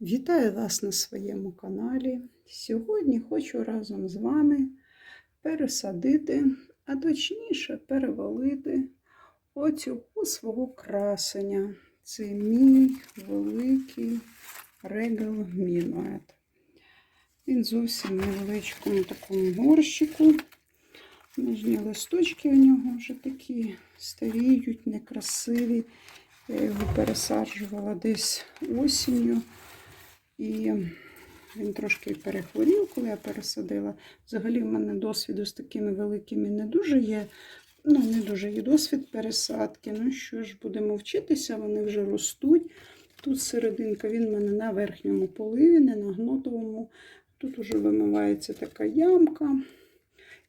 Вітаю вас на своєму каналі. Сьогодні хочу разом з вами пересадити, а точніше перевалити оцього свого красення. Це мій великий регал мінует. Він зовсім невеличкому такому горщику. Нижні листочки у нього вже такі старіють, некрасиві. Я його пересаджувала десь осінню. І він трошки перехворів, коли я пересадила. Взагалі, в мене досвіду з такими великими не дуже є. Ну, не дуже є досвід пересадки. Ну що ж, будемо вчитися, вони вже ростуть. Тут серединка, він в мене на верхньому поливі, не на гнотовому. Тут вже вимивається така ямка.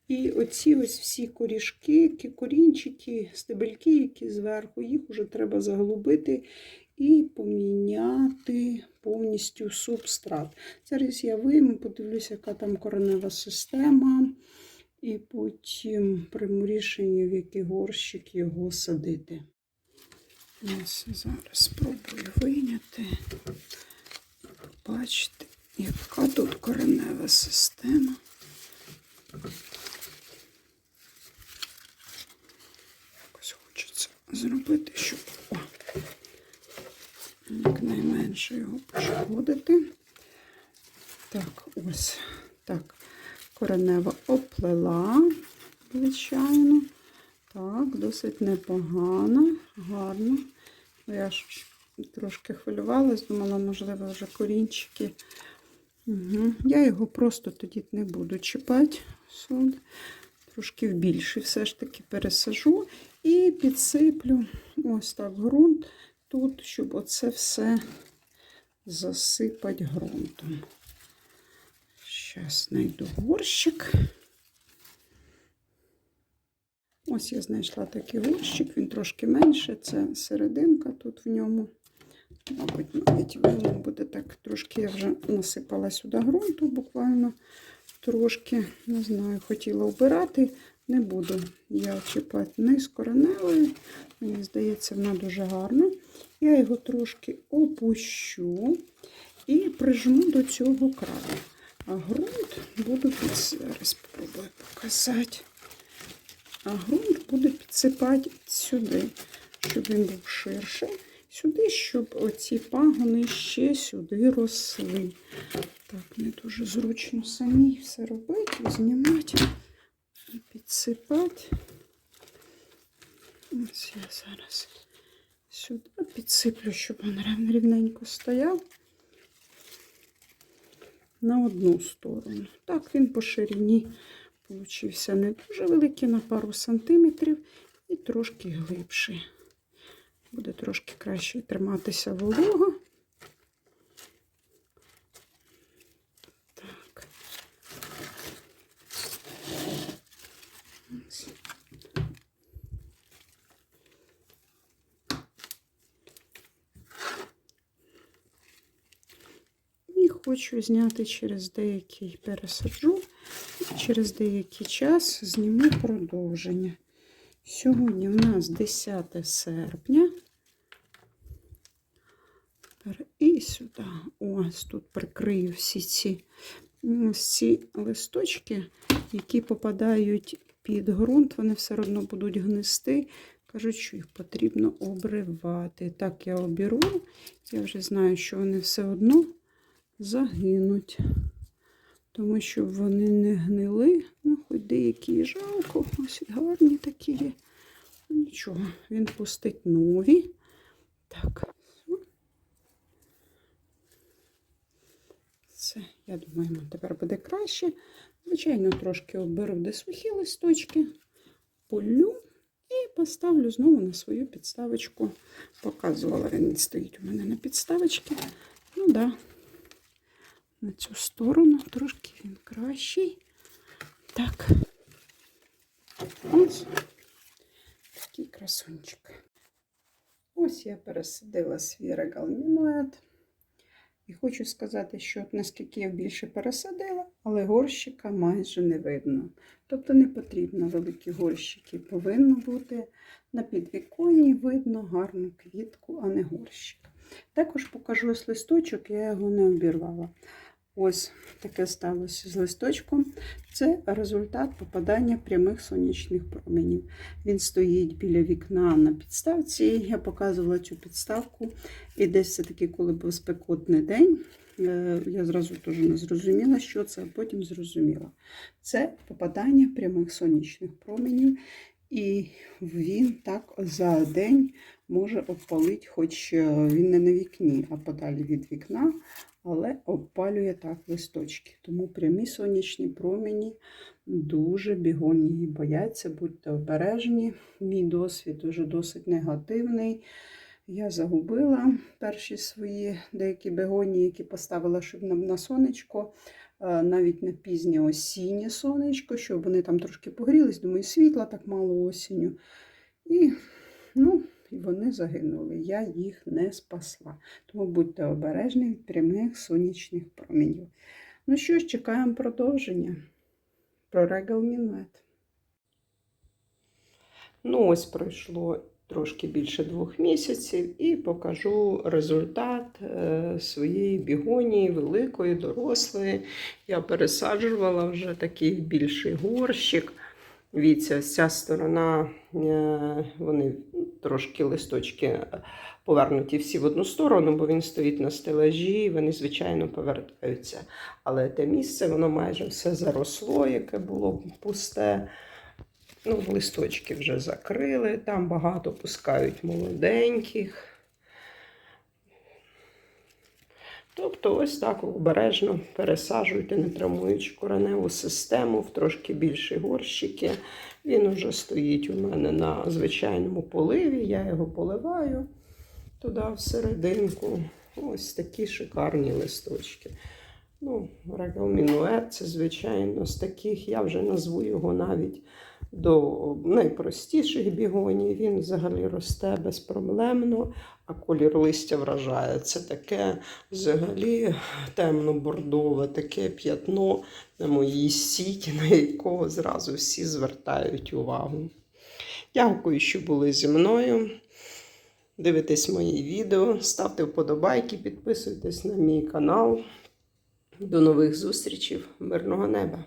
І оці ось всі корішки, корінчики, стебельки, які зверху, їх вже треба заглубити і поміняти повністю субстрат. Зараз я вийму, подивлюся, яка там коренева система, і потім прийму рішення, в який горщик його садити. Ось зараз спробую вийняти і побачити, яка тут коренева система. Зробити, щоб о, якнайменше його пошкодити. Так, ось так. Коренева оплела, звичайно. Так, досить непогано, гарно. Я ж трошки хвилювалась, думала, можливо, вже корінчики. Угу. Я його просто тоді не буду чіпати. Трошки в більший все ж таки пересажу і підсиплю ось так ґрунт тут, щоб оце все засипати ґрунтом. Зараз знайду горщик. Ось я знайшла такий горщик, він трошки менше, це серединка тут в ньому. Мабуть, навіть видно буде так. Трошки я вже насипала сюди ґрунту, буквально трошки, не знаю, хотіла вбирати, не буду я чіпати низ кореневої. Мені здається, вона дуже гарна. Я його трошки опущу і прижму до цього краю. А ґрунт буду під... зараз спробую показати. А ґрунт буду підсипати сюди, щоб він був ширший. Сюди, щоб оці пагони ще сюди росли. Так, не дуже зручно самі все робити, знімати і підсипати. Ось я зараз сюди підсиплю, щоб він рівненько стояв на одну сторону. Так, він по ширині получився не дуже великий, на пару сантиметрів і трошки глибший. Буде трошки краще триматися волога. Так. І хочу зняти через деякий пересаджу, через деякий час зніму продовження. Сьогодні у нас 10 серпня. І сюди, ось тут прикрию всі ці, ці листочки, які попадають під ґрунт, вони все одно будуть гнисти. Кажуть, що їх потрібно обривати. Так, я обіру, я вже знаю, що вони все одно загинуть. Тому що вони не гнили, ну, хоч деякі жалко, ось гарні такі є. Ну, Нічого, він пустить нові. Так, це, я думаю, тепер буде краще. Звичайно, трошки оберу де сухі листочки, полю і поставлю знову на свою підставочку. Показувала, він стоїть у мене на підставочці. Ну так. Да на цю сторону, трошки він кращий. Так, ось такий красунчик. Ось я пересадила свій регал мінует. І хочу сказати, що наскільки я більше пересадила, але горщика майже не видно. Тобто не потрібно великі горщики. Повинно бути на підвіконні видно гарну квітку, а не горщик. Також покажу ось листочок, я його не обірвала. Ось таке сталося з листочком. Це результат попадання прямих сонячних променів. Він стоїть біля вікна на підставці. Я показувала цю підставку. І десь все-таки, коли був спекотний день, е, я зразу теж не зрозуміла, що це, а потім зрозуміла. Це попадання прямих сонячних променів. І він так за день може обпалити, хоч е, він не на вікні, а подалі від вікна, але обпалює так листочки. Тому прямі сонячні промені дуже її бояться, будьте обережні. Мій досвід уже досить негативний. Я загубила перші свої деякі бегонії, які поставила, щоб на, сонечко, е, навіть на пізнє осіннє сонечко, щоб вони там трошки погрілись. Думаю, світла так мало осінню. І вони загинули. Я їх не спасла. Тому будьте обережні від прямих сонячних променів. Ну що ж, чекаємо продовження про Regal Minuet. Ну, ось пройшло трошки більше двох місяців і покажу результат е, своєї бігонії, великої, дорослої. Я пересаджувала вже такий більший горщик. Віця, ця сторона, е, вони трошки листочки повернуті всі в одну сторону, бо він стоїть на стелажі, і вони, звичайно, повертаються. Але те місце, воно майже все заросло, яке було пусте. Ну, листочки вже закрили, там багато пускають молоденьких. Тобто, ось так обережно пересаджуйте, не травмуючи кореневу систему в трошки більші горщики. Він вже стоїть у мене на звичайному поливі, я його поливаю туди всерединку. Ось такі шикарні листочки. Ну, Регал Мінует, це, звичайно, з таких, я вже назву його навіть до найпростіших бігоній. Він взагалі росте безпроблемно, а колір листя вражає. Це таке взагалі темно-бордове, таке п'ятно на моїй сіті, на якого зразу всі звертають увагу. Дякую, що були зі мною. Дивитесь мої відео, ставте вподобайки, підписуйтесь на мій канал. До нових зустрічей, мирного неба!